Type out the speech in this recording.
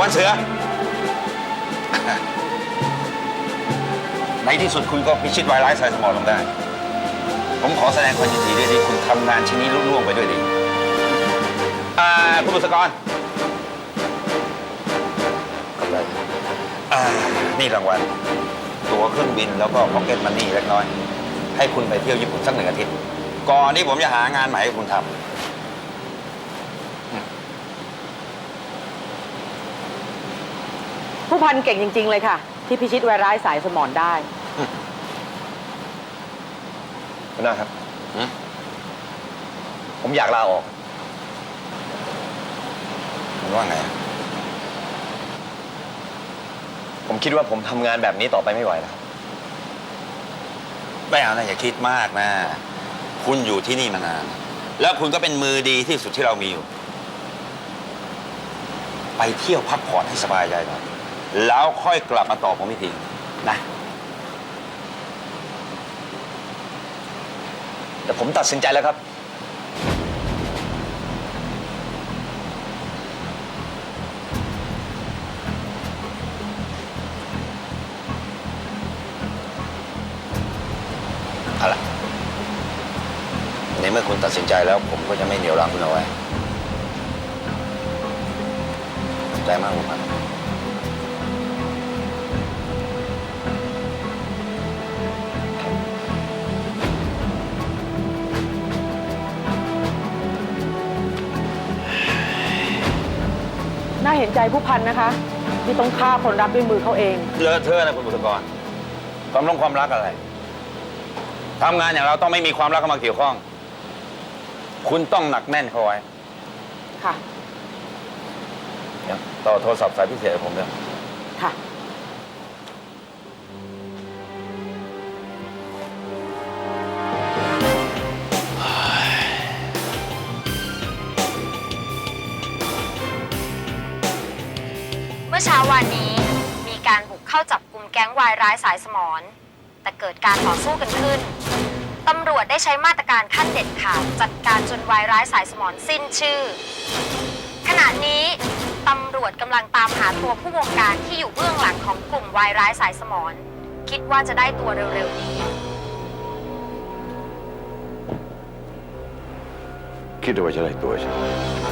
วันเสือ ในที่สุดคุณก็พิชิตวายร้ายใส่สมองลงได้ ผมขอแสดงความยินดีด้วยที่คุณทำงานชิ้นนี้รุ่ล่วงไปด้วยดีอ่าคุณบุษกรขอบคุณอ่านี่รางวัล ตั๋วเครื่องบินแล้วก็พ็อกเก็ตมันนี่เล็กน้อย ให้คุณไปเที่ยวญี่ปุ่นสักหนึ่งอาทิตย์ ก่อนที่ผมจะหางานใหม่ให้คุณทำ ผู้พันเก่งจริง ๆ เลยค่ะ ที่พิชิตไวร้ายสายสมอนได้ หัวหน้าครับ หืมผมอยากลาออกคุณว่าไงผมคิดว่าผมทำงานแบบนี้ต่อไปไม่ไหวแล้วครับไม่เอานะอย่าคิดมากนะ คุณอยู่ที่นี่มานาน แล้วคุณก็เป็นมือดีที่สุดที่เรามีอยู่ ไปเที่ยวพักผ่อนให้สบายใจหน่อย แล้วค่อยกลับมาตอบผมอีกทีนะแต่ผมตัดสินใจแล้วครับ เอาล่ะในเมื่อคุณตัดสินใจแล้ว ผมก็จะไม่เหนียวรั้งคุณเอาไว้ขอบใจมากคุณพันน่ เห็นใจผู้พันนะคะ ที่ต้องฆ่าคนรับด้วยมือเขาเอง เลอะเทอะนะคุณบุษกรความลงความรักอะไรทำงานอย่างเราต้องไม่มีความรักเข้ามาเกี่ยวข้อง คุณต้องหนักแน่นเข้าไว้ค่ะ เดี๋ยวต่อโทรศัพท์สายพิเศษให้ผมด้วยค่ะ มื่อเช้าวันนี้มีการบุกเข้าจับกลุ่มแก๊งวายร้ายสายสมอนแต่เกิดการต่อสู้กันขึ้น ตำรวจได้ใช้มาตรการขั้นเด็ดขาดจัดการจนวายร้ายสายสมอนสิ้นชื่อ ขณะนี้ตำรวจกำลังตามหาตัวผู้วงการที่อยู่เบื้องหลังของกลุ่มวายร้ายสายสมอนคิดว่าจะได้ตัวเร็วๆนี้ คิดว่าจะได้ตัวใช่ไหม